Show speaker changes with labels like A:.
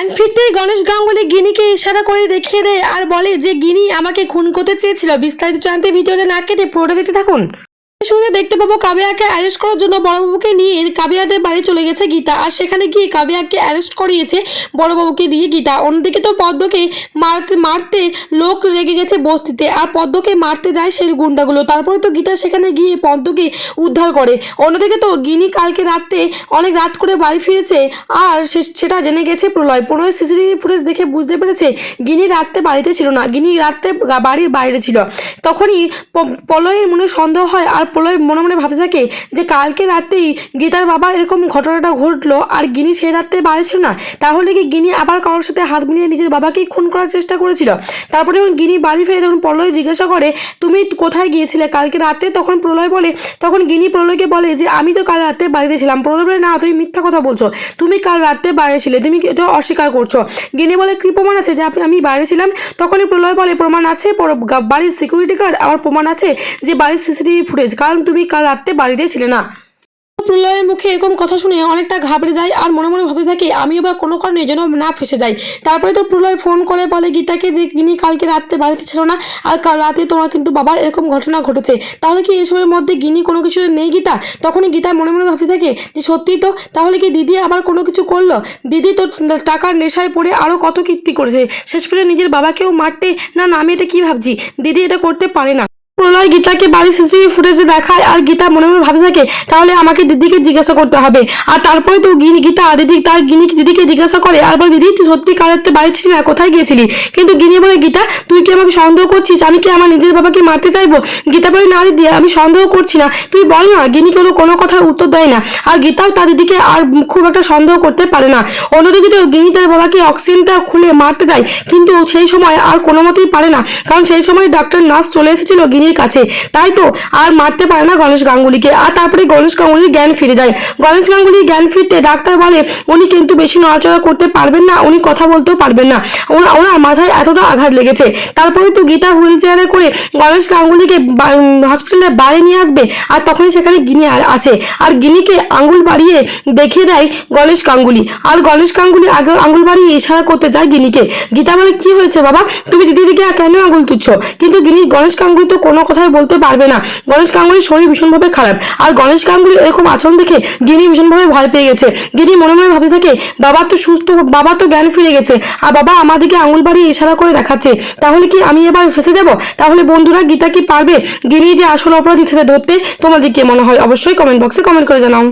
A: And ফিরতেই গণেশ গাঙ্গুলি গিনিকে ইশারা করে দেখিয়ে দেয় আর বলে, যে গিনি আমাকে খুন করতে চেয়েছিল, বিস্তারিত জানতে ভিডিওটা না কেটে পুরোটা দেখতে থাকুন। সঙ্গে দেখতে পাবো কাবিয়াকে অ্যারেস্ট করার জন্য বড়বাবুকে নিয়ে কাবিয়াদের বাড়ি চলে গেছে গীতা। আর সেখানে গিয়ে কাবিয়াকে অ্যারেস্ট করিয়েছে বড়বাবুকে দিয়ে গীতা। অন্যদিকে তো পদ্মকে মারতে মারতে লোক রেগে গেছে বস্তিতে। আর পদ্মকে মারতে যায় সেই গুন্ডাগুলো। তারপরে তো গীতা সেখানে গিয়ে পদ্মকে উদ্ধার করে। অন্যদিকে তো গিনি কালকে রাতে অনেক রাত করে বাড়ি ফিরেছে। আর সেটা জেনে গেছে প্রলয়। প্রলয় সিসিটিভি ফুটেজ দেখে বুঝতে পেরেছে গিনি রাতে বাড়িতে ছিল না। গিনি রাতে বাড়ির বাইরে ছিল। তখনই প্রলয়ের মনে সন্দেহ হয় আর প্রলয় মনে মনে ভাবতে থাকে যে কালকে রাতেই গীতার বাবা এরকম ঘটনাটা ঘটলো আর গিনি সেই রাতে বাড়ি ছিল না। তাহলে কি গিনি আবার কারোর সাথে হাত মিলিয়ে নিজের বাবাকেই খুন করার চেষ্টা করেছিল? তারপরে যখন গিনি বাড়ি ফিরে তখন প্রলয় জিজ্ঞাসা করে, তুমি কোথায় গিয়েছিলে? কালকে রাতে? তখন প্রলয় বলে, তখন গিনি প্রলয়কে বলে যে, আমি তো কাল রাতে বাড়িতে ছিলাম। প্রলয় বলে, না, তুমি মিথ্যা কথা বলছো। তুমি কাল রাতে বাইরে ছিলে। তুমি এটা অস্বীকার করছ? গিনি বলে কি প্রমাণ আছে যে আপনি আমি বাইরে ছিলাম। তখনই প্রলয় বলে, প্রমাণ আছে? বাড়ির সিকিউরিটি গার্ড আমার প্রমাণ আছে যে, বাড়ির সিসিটিভি ফুটেজ কারণ তুমি কাল রাত্রে বাড়িতে ছিলে না। প্রলয়ের মুখে এরকম কথা শুনে অনেকটা ঘাবড়ে যায় আর মনে মনে ভাবতে থাকে আমিও বা কোনো কারণে যেন না ফেসে যাই। তারপরে তো প্রলয় ফোন করে বলে, গীতাকে, যে তিনি কালকে রাত্রে বাড়িতে ছিল না, আর কাল রাতে তোমার কিন্তু বাবার এরকম ঘটনা ঘটেছে। তাহলে কি এসবের মধ্যে গিনি কোনো কিছু নেই গীতা? তখনই গীতা মনে মনে ভাবতে থাকে, যে সত্যি তো, তাহলে কি দিদি আবার কোনো কিছু করল? দিদি তো টাকার নেশায় পড়ে আরও কত কীর্তি করেছে। শেষ পর্যন্ত নিজের বাবাকেও মারতে, না না আমি এটা কী ভাবছি? দিদি এটা করতে পারে না। প্রলয় গীতাকে বাড়ির সিসিটিভি ফুটেজে দেখায় আর গীতা মনে মনে ভাবে থাকে, তাহলে আমাকে দিদিকে জিজ্ঞাসা করতে হবে। আর তারপরে তো গিনি গীতা দিদি তার গিনি দিদিকে জিজ্ঞাসা করে, আর বলে, দিদি, তুই সত্যি কালাতে বাড়ি ছিলি না? কোথায় গিয়েছিলি? কিন্তু গিনি বলে, গীতা, তুই কি আমাকে সন্দেহ করছিস? আমি কি আমার নিজের বাবাকে মারতে চাইব? গীতা বলে, না দিদি আমি সন্দেহ করছি না। তুই বল না, গিনি কোনো কোনো কথার উত্তর দেয় না। আর গীতাও তার দিদিকে আর খুব একটা সন্দেহ করতে পারে না। অন্যদিকে তো গিনি তার বাবাকে অক্সিজেনটা খুলে মারতে যায়, কিন্তু সেই সময় আর কোনো মতেই পারে না। কারণ সেই সময় ডাক্তার নার্স চলে এসেছিল গিনির কাছে। তাই তো আর মারতে পারে না গণেশ গাঙ্গুলিকে। আর তারপরে গণেশ গাঙ্গুলির জ্ঞান ফিরে যায়। গণেশ গাঙ্গুলির জ্ঞান ফিরতে ডাক্তার বলে, উনি কিন্তু বেশি নড়াচড়া করতে পারবেন না, উনি কথা বলতেও পারবেন না। ওনা- ওনার মাথায় এতটা আঘাত লেগেছে। তারপরে তো গীতা হুইল চেয়ারে করে গণেশ গাঙ্গুলিকে হসপিটালে বাইরে নিয়ে আসবে। আর তখনই সেখানে গিনি আসে। আর গিনিকে আঙ্গুল বাড়িয়ে দেখিয়ে দেয় গণেশ গাঙ্গুলি। আর গণেশ গাঙ্গুলি আগে আঙ্গুল বাড়িয়ে ইশারা করতে যায় গিনিকে। গীতা বলে, কি হয়েছে বাবা? তুমি দিদি দিকে কেন আঙ্গুল তুচ্ছ কিন্তু গিনি গণেশ গাঙ্গুলি তো কোনো কথাই বলতে পারবে না। গণেশ গাঙ্গুলির শরীর ভীষণভাবে খারাপ। আর গণেশ গাঙ্গুলি এরকম আচরণ দেখে গিনি ভীষণভাবে ভয় পেয়ে গেছে। গিনি মনে মনে ভাবতে থাকে, বাবা তো সুস্থ, বাবা তো জ্ঞান ফিরে গেছে, আর বাবা আমাদেরকে আঙুল বাড়িয়ে ইশারা করে দেখাচ্ছে। তাহলে কি আমি এবার ফেসে যাব তাহলে বন্ধুরা, গীতা কি পারবে? গিনি যে আসল অপরাধী ধরতে তোমাদের কি মনে হয়? অবশ্যই কমেন্ট বক্সে কমেন্ট করে জানাও।